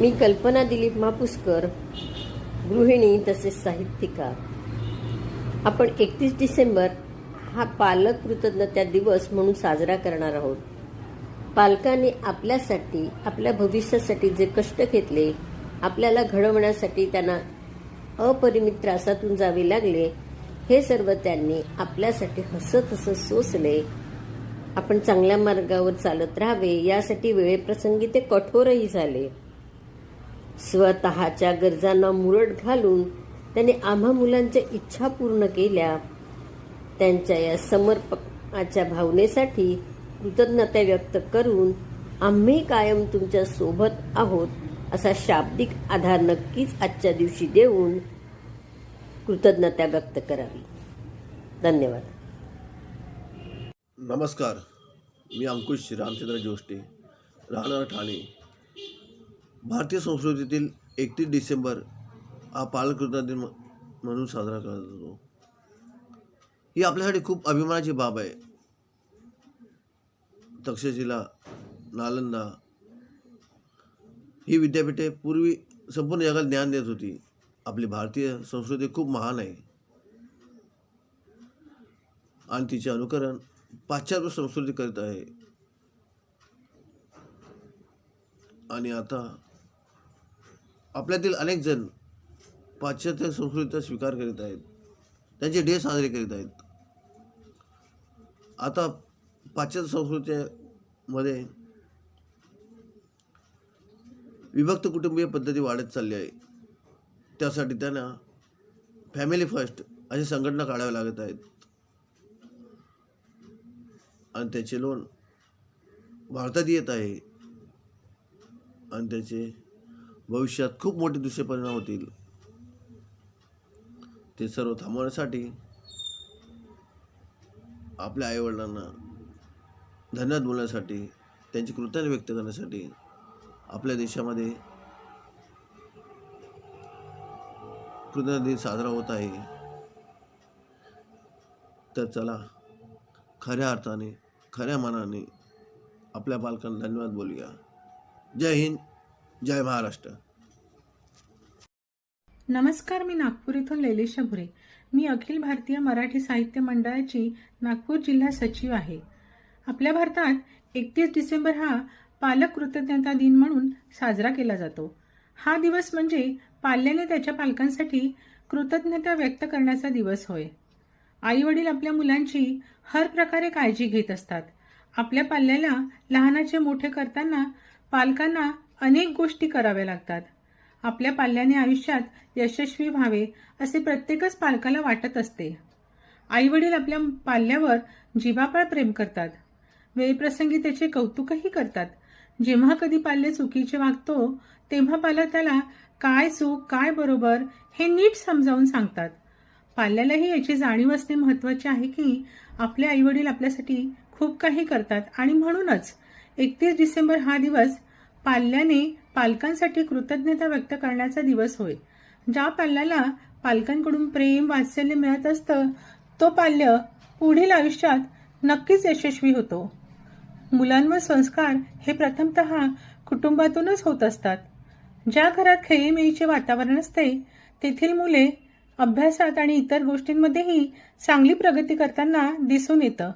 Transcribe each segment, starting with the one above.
मी कल्पना दिलीप मापुसकर गृहिणी तसेच साहित्यिका आपण एकतीस डिसेंबर हा पालक कृतज्ञता दिवस म्हणून साजरा करणार आहोत. पालकांनी आपल्यासाठी आपल्या भविष्यासाठी जे कष्ट घेतले आपल्याला घडवण्यासाठी त्यांना अपरिमित त्रासातून जावे लागले हे सर्व त्यांनी आपल्यासाठी हसत हसत सोसले. आपण चांगल्या मार्गावर चालत राहावे यासाठी वेळेप्रसंगी ते कठोरही झाले. स्वतःच्या गरजांना मुरट घालून त्यांनी आम्हा मुलांच्या इच्छा पूर्ण केल्या. त्यांच्या या समर्पणाच्या भावनेसाठी कृतज्ञता व्यक्त करून आम्ही कायम तुमच्यासोबत आहोत असा शाब्दिक आधार नक्कीच आजच्या दिवशी देऊन कृतज्ञता व्यक्त करावी. धन्यवाद. नमस्कार. मी अंकुश रामचंद्र जोष्टे राहणार ठाणे. भारतीय संस्कृतीतील एकतीस डिसेंबर हा बालकृष्ण दिन म्हणून साजरा केला जातो ही आपल्यासाठी खूप अभिमानाची बाब आहे. तक्षशिला नालंदा ही विद्यापीठे पूर्वी संपूर्ण जगाला ज्ञान देत होती. आपली भारतीय संस्कृती खूप महान आहे. आणि तिचे अनुकरण पाश्चात्य संस्कृती करीत आहे. आणि आता आपल्यातील अनेक जण पाश्चात्य संस्कृतीचा स्वीकार करीत आहेत. त्यांचे डे साजरे करीत आहेत. आता पाश्चात्य संस्कृतीमध्ये विभक्त कुटुंबीय पद्धती वाढत चालली आहे. त्यासाठी त्यांना फॅमिली फर्स्ट अशी संघटना काढाव्या लागत आहेत. आणि त्याचे लोन भारतात येत आहे. आणि त्याचे भविष्यात खूप मोठे दुष्परिणाम होतील. ते सर्व थांबवण्यासाठी आपल्या आईवडिलांना धन्यवाद बोलण्यासाठी त्यांची कृतज्ञता व्यक्त करण्यासाठी आपल्या देशामध्ये कृतज्ञता दिन साजरा होत आहे. तर चला खऱ्या अर्थाने खऱ्या मनाने आपल्या पालकांना धन्यवाद बोलूया. जय हिंद. जय महाराष्ट्र. नमस्कार मी नागपूर इथून लैलेशा भुरे मी अखिल भारतीय मराठी साहित्य मंडळाची नागपूर जिल्हा सचिव आहे. आपल्या भारतात एकतीस डिसेंबर हा पालक कृतज्ञता दिन म्हणून साजरा केला जातो. हा दिवस म्हणजे पाल्याने त्याच्या पालकांसाठी कृतज्ञता व्यक्त करण्याचा दिवस होय. आई वडील आपल्या मुलांची हर प्रकारे काळजी घेत असतात. आपल्या पाल्याला लहानाचे मोठे करताना पालकांना अनेक गोष्टी कराव्या लागतात. आपल्या पाल्याने आयुष्यात यशस्वी व्हावे असे प्रत्येकच पालकाला वाटत असते. आईवडील आपल्या पाल्यावर जीवापाळ प्रेम करतात. वेळप्रसंगी त्याचे कौतुकही करतात. जेव्हा कधी पाल्य चुकीचे वागतो तेव्हा पाला त्याला काय चूक काय बरोबर हे नीट समजावून सांगतात. पाल्यालाही याची जाणीव असणे महत्त्वाचे आहे की आपले आईवडील आपल्यासाठी खूप काही करतात आणि म्हणूनच एकतीस डिसेंबर हा दिवस पाल्याने पालकांसाठी कृतज्ञता व्यक्त करण्याचा दिवस होय. ज्या पाल्याला पालकांकडून प्रेम वात्सल्य मिळत असतं तो पाल्य पुढील आयुष्यात नक्कीच यशस्वी होतो. मुलांवर संस्कार हे प्रथमत कुटुंबातूनच होत असतात. ज्या घरात खेळीमेळीचे वातावरण असते तेथील मुले अभ्यासात आणि इतर गोष्टींमध्येही चांगली प्रगती करताना दिसून येतं.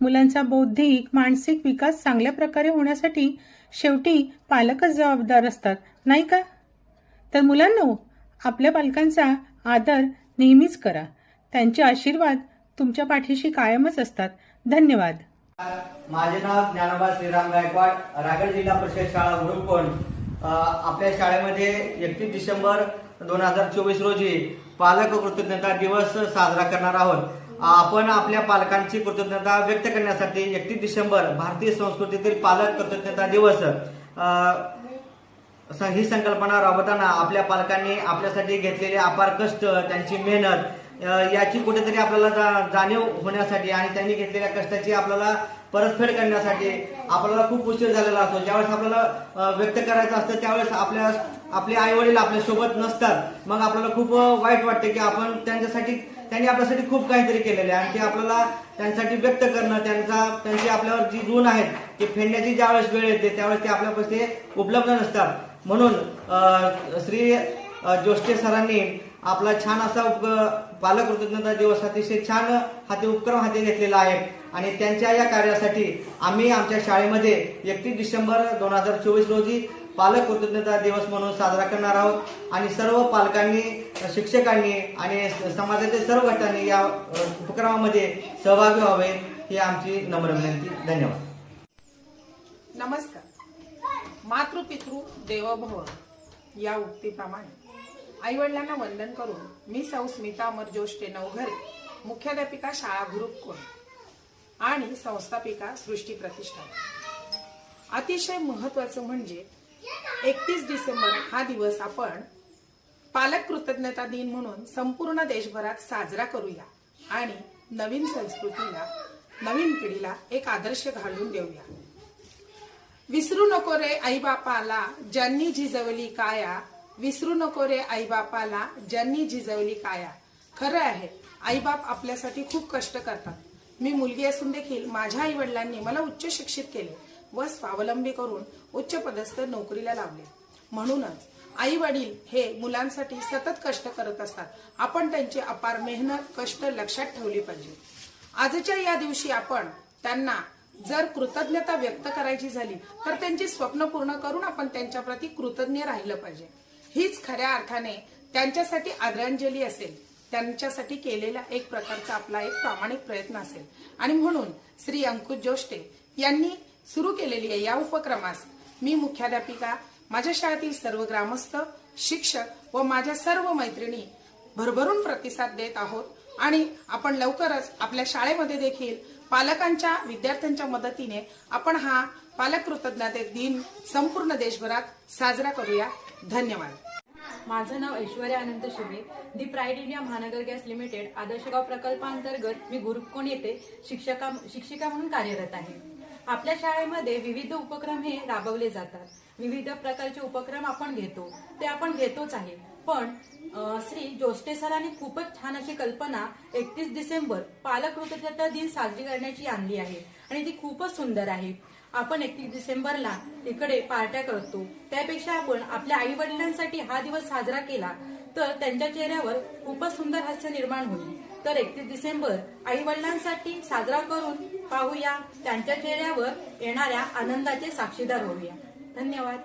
मुलांचा बौद्धिक मानसिक विकास चांगल्या प्रकारे होण्यासाठी शेवटी पालकच जबाबदार असतात नाही का? तर मुलांनो आपल्या पालकांचा आदर नेहमीच करा. त्यांचे आशीर्वाद तुमच्या पाठीशी कायमच असतात. धन्यवाद. माझे नाव ज्ञानोबा श्रीराम गायकवाड रायगड जिल्हा परिषद शाळा गुरुपण आपल्या शाळेमध्ये एकतीस डिसेंबर दोन हजार चोवीस रोजी पालक कृतज्ञता दिवस साजरा करणार आहोत. आपण आपल्या पालकांची कृतज्ञता व्यक्त करण्यासाठी एकतीस डिसेंबर भारतीय संस्कृतीतील पालक कृतज्ञता दिवस ही संकल्पना राबवताना आपल्या पालकांनी आपल्यासाठी घेतलेले अपार कष्ट त्यांची मेहनत याची कुठेतरी आपल्याला जा- जाणीव होण्यासाठी आणि त्यांनी घेतलेल्या कष्टाची आपल्याला परतफेड करण्यासाठी आपल्याला खूप उशीर झालेला असतो. ज्यावेळेस आपल्याला व्यक्त करायचं असतं त्यावेळेस आपल्या आपले आई वडील आपल्यासोबत नसतात. मग आपल्याला खूप वाईट वाटते की आपण त्यांच्यासाठी त्यांनी आपल्यासाठी खूप काहीतरी केलेलं आहे आणि ते आपल्याला त्यांच्यासाठी व्यक्त करणं त्यांचा त्यांची आपल्यावर जी ऋण आहेत ते फेडण्याची ज्यावेळेस वेळ येते त्यावेळेस ते आपल्या पैसे उपलब्ध नसतात. म्हणून श्री जोष्टे सरांनी आपला छान असा उप पालक कृतज्ञता दिवस अतिशय छान हाती उपक्रम हाती घेतलेला आहे. आणि त्यांच्या या कार्यासाठी आम्ही आमच्या शाळेमध्ये एकतीस डिसेंबर दोन हजार चोवीस रोजी पालक कृतज्ञता दिवस म्हणून साजरा करणार आहोत. आणि सर्व पालकांनी शिक्षकांनी आणि समाजातील सर्व गटांनी या उपक्रमामध्ये सहभागी व्हावे ही आमची नम्र विनंती. धन्यवाद. नमस्कार. मातृपितृ देवभव या उक्तीप्रमाणे आईवडिलांना वंदन करून मी सौ स्मिता अमर जोष्टे नवघरे मुख्याध्यापिका शाळा ग्रुप कोण आणि संस्थापिका सृष्टी प्रतिष्ठान. अतिशय महत्वाचं म्हणजे एकतीस डिसेंबर हा दिवस आपण पालक कृतज्ञता दिन म्हणून संपूर्ण देशभरात साजरा करूया आणि नवीन संस्कृतीला नवीन पिढीला एक आदर्श घालून देऊया. विसरू नको रे आईबापाला ज्यांनी झिजवली काया. विसरू नको रे आईबापाला ज्यांनी झिजवली काया. खरं आहे आईबाप आपल्यासाठी खूप कष्ट करतात. मी मुलगी असून देखील माझ्या आई वडिलांनी मला उच्च शिक्षित केले. व स्वावलंबी करून उच्च पदस्थ नोकरीला लावले म्हणूनच आई वडील हे मुलांसाठी सतत कष्ट करत असतात. आपण त्यांची अपार मेहनत कष्ट लक्षात ठेवली पाहिजे. आजच्या या दिवशी आपण त्यांना जर कृतज्ञता व्यक्त करायची झाली तर त्यांची स्वप्न पूर्ण करून आपण त्यांच्याप्रती कृतज्ञ राहिलं पाहिजे. हीच खऱ्या अर्थाने त्यांच्यासाठी आदरांजली असेल. त्यांच्यासाठी केलेला एक प्रकारचा आपला एक प्रामाणिक प्रयत्न असेल. आणि म्हणून श्री अंकुश जोष्टे यांनी सुरू केलेली आहे या उपक्रमास. मी मुख्याध्यापिका माझ्या शाळेतील सर्व ग्रामस्थ शिक्षक व माझ्या सर्व मैत्रिणी भरभरून प्रतिसाद देत आहोत आणि आपण लवकरच आपल्या शाळेमध्ये देखील पालकांच्या विद्यार्थ्यांच्या मदतीने आपण हा पालक कृतज्ञते दिन संपूर्ण देशभरात साजरा करूया. धन्यवाद. माझं नाव Aishwarya Anant Shibe the pride India Mahanagar gas limited Adarshgaon प्रकल्पांतर्गत मी गुरुकोण येथे शिक्षका शिक्षिका म्हणून कार्यरत आहे. आपल्या शाळेमध्ये विविध उपक्रम हे राबवले जातात. विविध प्रकारचे उपक्रम आपण घेतो. ते आपण घेतोच आहे. पण श्री जोष्टे सरांनी खूपच छान अशी कल्पना एकतीस डिसेंबर पालक कृतज्ञता दिन साजरी करण्याची आणली आहे. आणि ती खूपच सुंदर आहे. आपण एकतीस डिसेंबरला इकडे पार्ट्या करतो. त्यापेक्षा आपण आपल्या आई वडिलांसाठी हा दिवस साजरा केला तर त्यांच्या चेहऱ्यावर खूपच सुंदर हास्य निर्माण होईल. तर एकतीस डिसेंबर आई वडिलांसाठी साजरा करून पाहूया. त्यांच्या चेहऱ्यावर येणाऱ्या आनंदाचे साक्षीदार होऊया. धन्यवाद.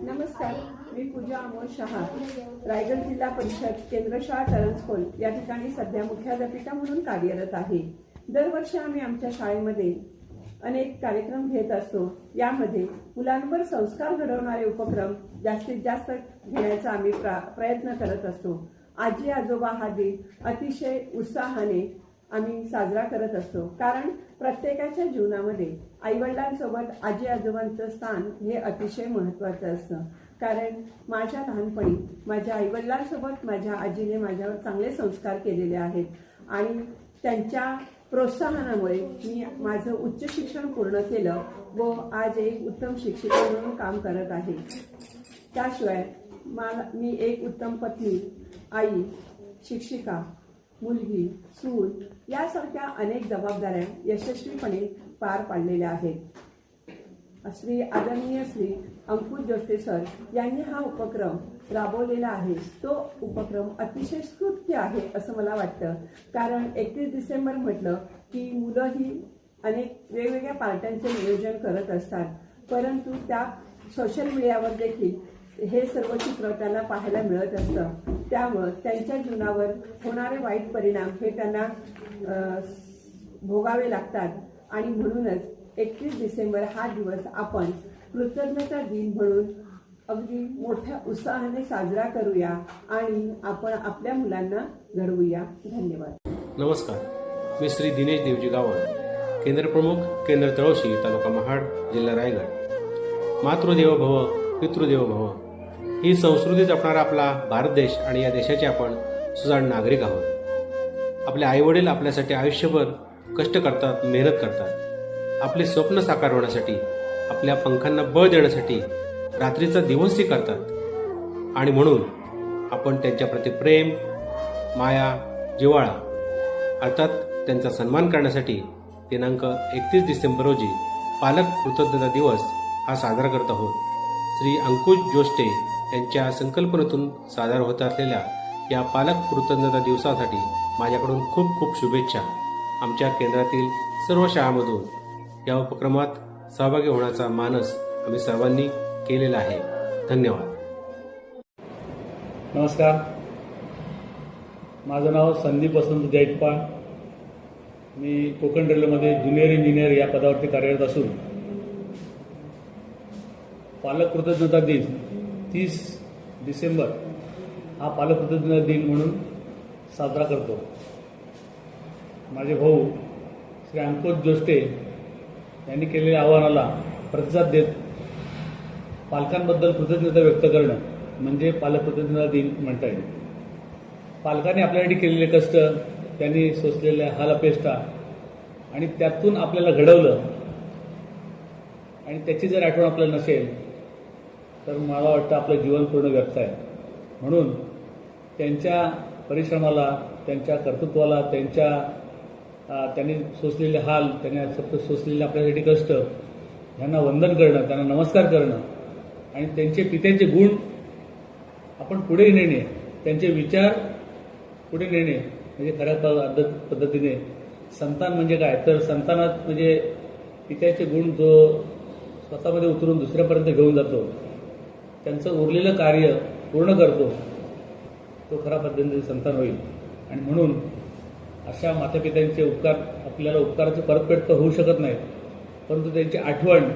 नमस्कार मी पूजा अमोल शहा रायगड जिल्हा परिषद केंद्रशाळा टरन्सकोल या ठिकाणी सध्या मुख्याध्यापिका म्हणून कार्यरत आहे. दरवर्षी आम्ही आमच्या शाळेमध्ये अनेक कार्यक्रम घेत असतो. यामध्ये मुलांवर संस्कार घडवणारे उपक्रम जास्तीत जास्त घेण्याचा आम्ही प्रा प्रयत्न करत असतो. आजी आजोबा हा दिन अतिशय उत्साहाने आम्ही साजरा करत असतो. कारण प्रत्येकाच्या जीवनामध्ये आईवडिलांसोबत आजी आजोबांचं स्थान हे अतिशय महत्त्वाचं असतं. कारण माझ्या लहानपणी माझ्या आईवडिलांसोबत माझ्या आजीने माझ्यावर चांगले संस्कार केलेले आहेत. आणि त्यांच्या प्रोत्साहनामुळे मी माझं उच्च शिक्षण पूर्ण केलं व आज एक उत्तम शिक्षिका म्हणून काम करत आहे. त्याशिवाय मला मी एक उत्तम पत्नी आई शिक्षिका मुलगी सून यासारख्या अनेक जबाबदाऱ्या यशस्वीपणे पार पाडलेल्या आहेत. श्री आदरणीय श्री अंकुश जोष्टे सर यांनी हा उपक्रम राबवलेला आहे. तो उपक्रम अतिशय स्तुत्य आहे असं मला वाटतं. कारण एकतीस डिसेंबर म्हटलं की मुलं ही अनेक वेगवेगळ्या पार्ट्यांचे नियोजन करत असतात. परंतु त्या सोशल मीडियावर देखील हे सर्व चित्र त्यांना पाहायला मिळत असतं. त्यामुळं त्यांच्या जीवनावर होणारे वाईट परिणाम हे त्यांना भोगावे लागतात. आणि म्हणूनच एकतीस डिसेंबर हा दिवस आपण कृतज्ञता दिन म्हणून अगदी मोठ्या उत्साहाने साजरा करूया आणि आपण आपल्या मुलांना घडवूया. धन्यवाद. नमस्कार. मी श्री दिनेश देवजी गावड केंद्रप्रमुख केंद्र तळोशी तालुका महाड जिल्हा रायगड. मातृदेव भव पितृदेव भव ही संस्कृती जपणारा आपला भारत देश आणि या देशाचे आपण सुजाण नागरिक आहोत. आपले आईवडील आपल्यासाठी आयुष्यभर कष्ट करतात मेहनत करतात. आपले स्वप्न साकार होण्यासाठी आपल्या पंखांना बळ देण्यासाठी रात्रीचा दिवसही करतात. आणि म्हणून आपण त्यांच्याप्रती प्रेम माया जिव्हाळा अर्थात त्यांचा सन्मान करण्यासाठी दिनांक एकतीस डिसेंबर रोजी पालक कृतज्ञता दिवस हा साजरा करत आहोत. श्री अंकुश जोष्टे यांच्या संकल्पनेतून साजरा होत असलेल्या या पालक कृतज्ञता दिवसासाठी माझ्याकडून खूप खूप शुभेच्छा. आमच्या केंद्रातील सर्व शाळांमधून या उपक्रमात सहभागी होण्याचा मानस आम्ही सर्वांनी केलेला आहे. धन्यवाद. नमस्कार. माझं नाव संदीप वसंत जैतपाळ मी कोकण रेल्वेमध्ये ज्युनियर इंजिनियर या पदावरती कार्यरत असून पालक कृतज्ञता दिन तीस डिसेंबर हा पालक दिन म्हणून साजरा करतो. माझे भाऊ श्री अंकुश जोष्टे यांनी केलेल्या आव्हानाला प्रतिसाद देत पालकांबद्दल कृतज्ञता व्यक्त करणं म्हणजे पालक दिन म्हणता येईल. पालकांनी आपल्यासाठी केलेले कष्ट त्यांनी सोसलेल्या हालअपेष्टा आणि त्यातून आपल्याला घडवलं आणि त्याची जर आठवण आपल्याला नसेल तर मला वाटतं आपलं जीवन पूर्ण व्यक्त आहे. म्हणून त्यांच्या परिश्रमाला त्यांच्या कर्तृत्वाला त्यांच्या त्यांनी सोसलेले हाल त्यांनी सतत सोसलेले आपल्यासाठी कष्ट यांना वंदन करणं त्यांना नमस्कार करणं आणि त्यांचे पित्यांचे गुण आपण पुढे नेणे त्यांचे विचार पुढे नेणे म्हणजे खऱ्या पद्धत पद्धतीने. संतान म्हणजे काय? तर संतानात म्हणजे पित्याचे गुण जो स्वतःमध्ये उतरून दुसऱ्यापर्यंत घेऊन जातो. त्यांचं उरलेलं कार्य पूर्ण करतो तो खऱ्या पद्धतीने संतान होईल. आणि म्हणून अशा मातापित्यांचे उपकार आपल्याला उपकाराची परतफेड तर होऊ शकत नाही परंतु त्यांची आठवण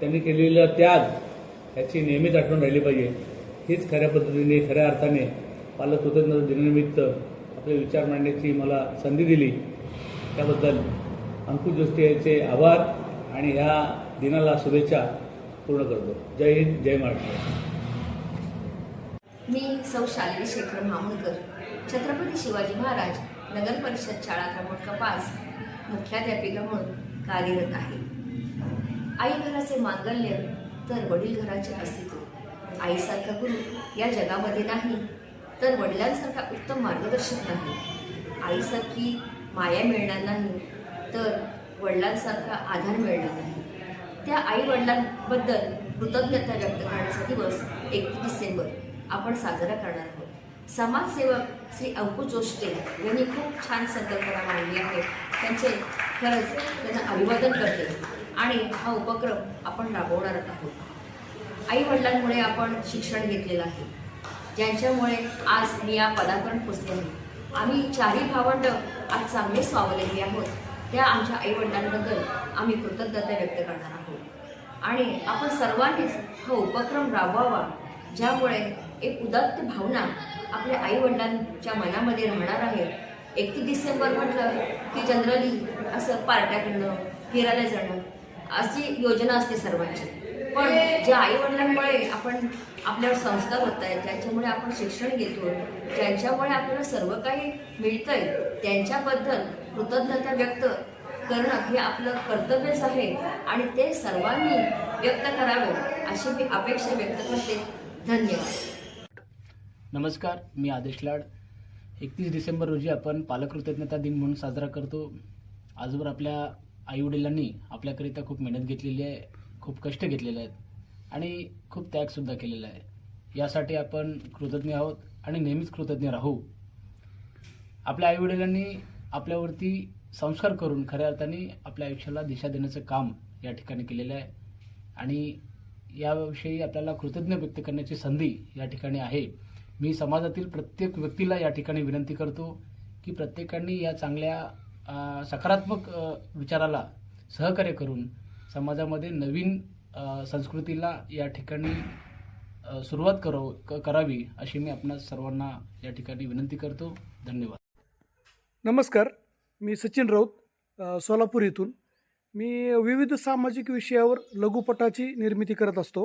त्यांनी केलेला त्याग ह्याची नेहमीच आठवण राहिली पाहिजे. हीच खऱ्या पद्धतीने खऱ्या अर्थाने पालक कृतज्ञता दिनानिमित्त आपले विचार मांडण्याची मला संधी दिली. त्याबद्दल अंकुश जोशी यांचे आभार आणि ह्या दिनाला शुभेच्छा. पूर्ण करतो. जय हिंद जय महाराष्ट्र. मी सौ शालिनी शेखर मामुळकर छत्रपती शिवाजी महाराज नगर परिषद शाळा क्रमांक पाच मुख्याध्यापिका म्हणून कार्यरत आहे. आई घराचे मांगल्य तर वडील घराचे अस्तित्व. आईसारखा गुरु या जगामध्ये नाही तर वडिलांसारखा उत्तम मार्गदर्शक नाही. आईसारखी माया मिळणार नाही तर वडिलांसारखा आधार मिळणार नाही. त्या आई वडिलांबद्दल कृतज्ञता व्यक्त करण्याचा दिवस एकतीस डिसेंबर आपण साजरा करणार आहोत. समाजसेवक श्री अंकुश जोष्टे यांनी खूप छान संकल्पना मांडली आहे. त्यांचे खरंच त्यांना अभिवादन करते आणि हा उपक्रम आपण राबवणार आहोत. आई वडिलांमुळे आपण शिक्षण घेतलेलं आहे. ज्यांच्यामुळे आज मी या पदापर्यंत पोचले आम्ही चारही भावंड आज चांगले स्वावलंबी आहोत. त्या आमच्या आई वडिलांबद्दल आम्ही कृतज्ञता व्यक्त करणार आहोत. आणि आपण सर्वांनीच हा उपक्रम राबवावा ज्यामुळे एक उदात्त भावना आपल्या आईवडिलांच्या मनामध्ये राहणार आहे. एकतीस डिसेंबर म्हटलं की जनरली असं पार्ट्या करणं फिरायला जाणं अशी योजना असते सर्वांची. पण ज्या आईवडिलांमुळे आपण आपल्यावर संस्कार होत आहेत ज्यांच्यामुळे आपण शिक्षण घेतो ज्यांच्यामुळे आपल्याला सर्व काही मिळतंय त्यांच्याबद्दल कृतज्ञता व्यक्त करणं हे आपलं कर्तव्यच आहे. आणि ते सर्वांनी व्यक्त करावे अशी मी अपेक्षा व्यक्त करते. धन्यवाद. नमस्कार मी आदेश लाड. एकतीस डिसेंबर रोजी आपण पालककृतज्ञता दिन म्हणून साजरा करतो. आजवर आपल्या आईवडिलांनी आपल्याकरिता खूप मेहनत घेतलेली आहे खूप कष्ट घेतलेले आहेत आणि खूप त्यागसुद्धा केलेला आहे. यासाठी आपण कृतज्ञ आहोत आणि नेहमीच कृतज्ञ राहू. आपल्या आईवडिलांनी आपल्यावरती संस्कार करून खऱ्या अर्थाने आपल्या आयुष्याला दिशा देण्याचं काम या ठिकाणी केलेलं आहे. आणि याविषयी आपल्याला कृतज्ञ व्यक्त करण्याची संधी या ठिकाणी आहे. मी समाजातील प्रत्येक व्यक्तीला या ठिकाणी विनंती करतो की प्रत्येकाने या चांगल्या सकारात्मक विचाराला सहकार्य करून समाजामध्ये नवीन संस्कृतीला या ठिकाणी सुरुवात करो क- करावी अशी मी आपणा सर्वांना या ठिकाणी विनंती करतो. धन्यवाद. नमस्कार. मी सचिन राऊत सोलापूर इथून. मी विविध सामाजिक विषयावर लघुपटाची निर्मिती करत असतो.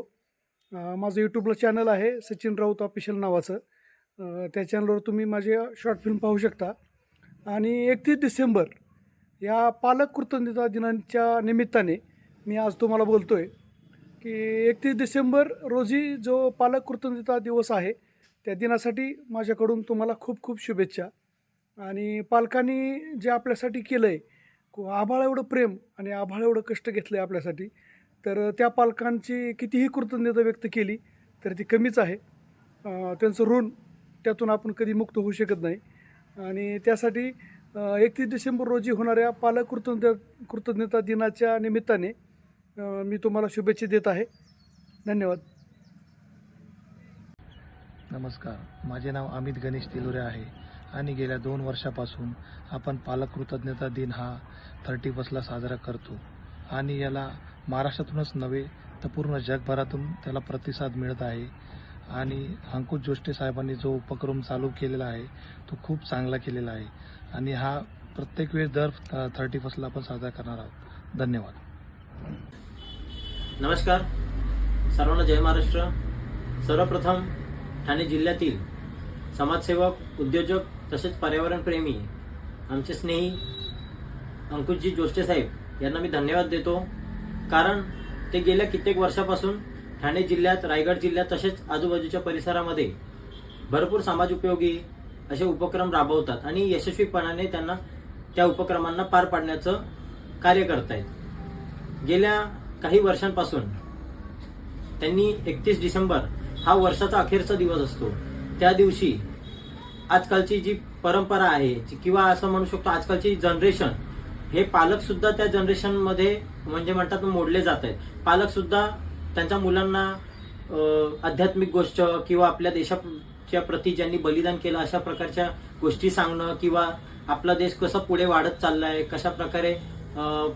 माझं यूट्यूबला चॅनल आहे सचिन राऊत ऑफिशियल नावाचं. त्या चॅनलवर तुम्ही माझे शॉर्ट फिल्म पाहू शकता. आणि एकतीस डिसेंबर या पालक कृतज्ञता दिनाच्या निमित्ताने मी आज तुम्हाला बोलतो आहे की एकतीस डिसेंबर रोजी जो पालक कृतज्ञता दिवस आहे त्या दिनासाठी माझ्याकडून तुम्हाला खूप खूप शुभेच्छा. आणि पालकांनी जे आपल्यासाठी केलं आहे आभाळ एवढं प्रेम आणि आभाळ एवढं कष्ट घेतलं आहे आपल्यासाठी तर त्या पालकांची कितीही कृतज्ञता व्यक्त केली तर ती कमीच आहे. त्यांचं ऋण त्यातून आपण कधी मुक्त होऊ शकत नाही. आणि त्यासाठी एकतीस डिसेंबर रोजी होणाऱ्या पालक कृतज्ञ कृतज्ञता दिनाच्या निमित्ताने मी तुम्हाला शुभेच्छा देत आहे. धन्यवाद. नमस्कार. माझे नाव अमित गणेश तिलोरे आहे. आणि गेल्या दोन वर्षापासून आपण पालक कृतज्ञता दिन हा थर्टी फर्स्टला साजरा करतो. आणि याला महाराष्ट्रातूनच नव्हे तर पूर्ण जगभरातून त्याला प्रतिसाद मिळत आहे. आणि अंकुश जोष्टे साहेबांनी जो उपक्रम चालू केलेला आहे तो खूप चांगला केलेला आहे. आणि हा प्रत्येक वेळेस दर थर्टी फर्स्टला आपण साजरा करणार आहोत. धन्यवाद. नमस्कार. सर्वांना जय महाराष्ट्र. सर्वप्रथम ठाणे जिल्ह्यातील समाजसेवक उद्योजक तसेच पर्यावरणप्रेमी आमचे स्नेही अंकुशजी जोष्टे साहेब यांना मी धन्यवाद देतो. कारण ते गेल्या कित्येक वर्षापासून ठाणे जिल्ह्यात रायगड जिल्ह्यात तसेच आजूबाजूच्या परिसरामध्ये भरपूर समाज उपयोगी असे उपक्रम राबवतात आणि यशस्वीपणाने त्यांना त्या उपक्रमांना पार पाडण्याचं कार्य करतायत. गेल्या काही वर्षांपासून त्यांनी एकतीस डिसेंबर हा वर्षाचा अखेरचा दिवस असतो. त्या दिवशी आजकालची जी परंपरा आहे जी- किंवा असं म्हणू शकतो आजकालची जनरेशन हे पालक सुद्धा त्या जनरेशनमध्ये म्हणजे म्हणतात मोडले जात आहेत. पालक सुद्धा त्यांच्या मुलांना आध्यात्मिक गोष्ट किंवा आपल्या देशाच्या प्रती ज्यांनी बलिदान केलं अशा प्रकारच्या गोष्टी सांगणं किंवा आपला देश कसा पुढे वाढत चाललाय कशा प्रकारे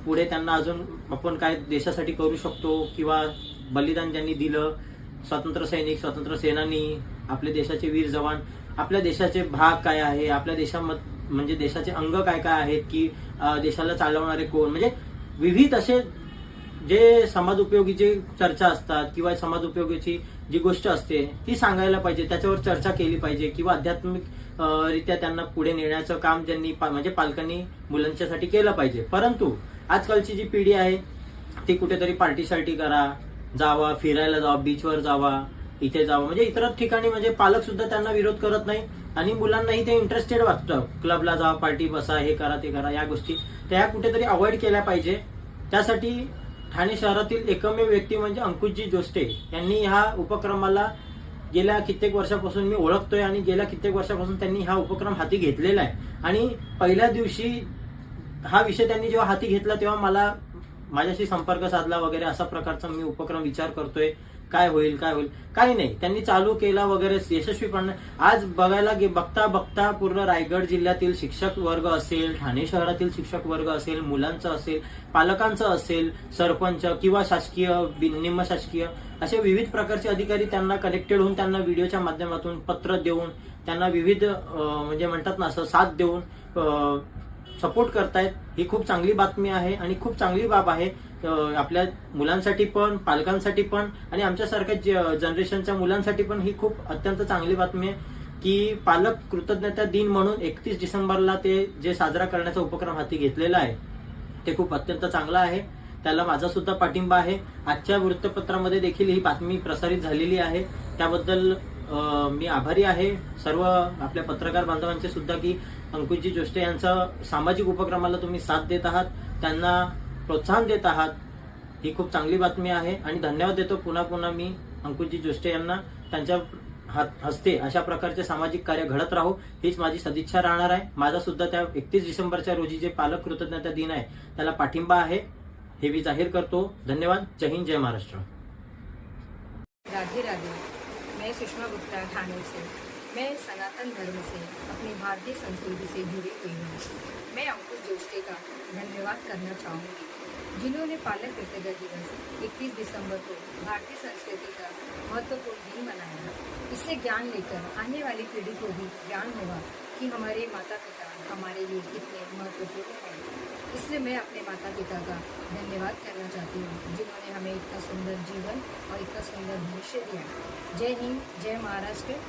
पुढे त्यांना अजून आपण काय देशासाठी करू शकतो किंवा बलिदान ज्यांनी दिलं स्वातंत्र्य सैनिक स्वातंत्र्य सेनानी आपले देशाचे वीर जवान आपल्या देशाचे भाग काय आहे? आपल्या देशामध्ये म्हणजे देशाचे अंग काय काय आहेत की देशाला चालवणारे कोण? म्हणजे विविध असे जे समाज उपयोगीचे चर्चा असतात किंवा समाज उपयोगीची जी गोष्ट असते ती सांगायला पाहिजे. त्याच्यावर चर्चा केली पाहिजे किंवा आध्यात्मिक रित्या त्यांना पुढे नेण्याचं काम ज्यांनी पा- म्हणजे पालकांनी मुलांच्यासाठी केलं पाहिजे. परंतु आजकालची जी पिढी आहे ती कुठेतरी पार्टी सार्टी करा जावा फिरायला जावा बीचवर जावा. इथे जावं. म्हणजे इतर ठिकाणी म्हणजे पालक सुद्धा त्यांना विरोध करत नाही आणि मुलांनाही ते इंटरेस्टेड वाटतं. क्लबला जा पार्टी बसा हे करा ते करा या गोष्टी. त्या कुठेतरी अवॉइड केल्या पाहिजे. त्यासाठी ठाणे शहरातील एकमेव व्यक्ती म्हणजे अंकुशजी जोस्टे यांनी ह्या उपक्रमाला गेल्या कित्येक वर्षापासून मी ओळखतोय आणि गेल्या कित्येक वर्षापासून त्यांनी हा उपक्रम हाती घेतलेला आहे. आणि पहिल्या दिवशी हा विषय त्यांनी जेव्हा हाती घेतला तेव्हा मला माझ्याशी संपर्क साधला वगैरे असा प्रकारचा मी उपक्रम विचार करतोय. काय होईल काय होईल? काही नाही. त्यांनी चालू केला वगैरे यशस्वीपणे. आज बघायला गे बघता बघता पूर्ण रायगड जिल्ह्यातील शिक्षक वर्ग असेल ठाणे शहरातील शिक्षक वर्ग असेल मुलांचं असेल पालकांचं असेल सरपंच किंवा शासकीय बि- असे विविध प्रकारचे अधिकारी त्यांना कनेक्टेड होऊन त्यांना व्हिडिओच्या माध्यमातून पत्र देऊन त्यांना विविध म्हणजे म्हणतात ना असं साथ देऊन सपोर्ट करतायत. ही खूप चांगली बातमी आहे आणि खूप चांगली बाब आहे. आपल्या मुलांसाठी पण पालकांसाठी पण आणि आमच्यासारख्या ज- जनरेशनच्या मुलांसाठी पण ही खूप अत्यंत चांगली बातमी आहे की पालक कृतज्ञता दिन म्हणून एकतीस डिसेंबरला ते जे साजरा करण्याचा उपक्रम हाती घेतलेला आहे ते खूप अत्यंत चांगलं आहे. त्याला माझा सुद्धा पाठिंबा आहे. आजच्या वृत्तपत्रामध्ये देखील ही बातमी प्रसारित झालेली आहे. त्याबद्दल मी आभारी आहे. सर्व आपल्या पत्रकार बांधवांचे सुद्धा की अंकुशजी जोष्टे यांचा सामाजिक उपक्रमाला तुम्ही साथ देत आहात. त्यांना प्रोत्साहन देत आहात ही खूप चांगली बातमी आहे. आणि धन्यवाद देतो पुन्हा पुन्हा मी अंकुशजी जोष्टे यांना. त्यांच्या हात- हस्ते अशा प्रकारचे सामाजिक कार्य घडत राहू हीच माझी सदिच्छा राहणार आहे. माझा सुद्धा त्या एकतीस डिसेंबरच्या रोजी जे पालक कृतज्ञता दिन आहे त्याला पाठिंबा आहे हे मी जाहीर करतो. धन्यवाद. जय हिंद जय महाराष्ट्र. राधे राधे. मैं सुषमा गुप्ता ठाणे से. मैं सनातन धर्म से अपनी भारतीय संस्कृति से जुड़ी हुई हूँ। मैं अंकुश जोस्टे का धन्यवाद करना चाहूँगी। जिन्होंने पालक कृतज्ञता दिवस 21 दिसंबर को भारतीय संस्कृति का महत्वपूर्ण दिन मनाया इससे ज्ञान लेकर आने वाली पीढ़ी को भी ज्ञान होगा कि हमारे माता पिता हमारे लिए कितने महत्वपूर्ण हैं। इसलिए मैं अपने माता पिता का धन्यवाद करना चाहती हूँ, जिन्होंने हमें इतना सुंदर जीवन और इतना सुंदर भविष्य दिया जय हिंद, जय महाराष्ट्र।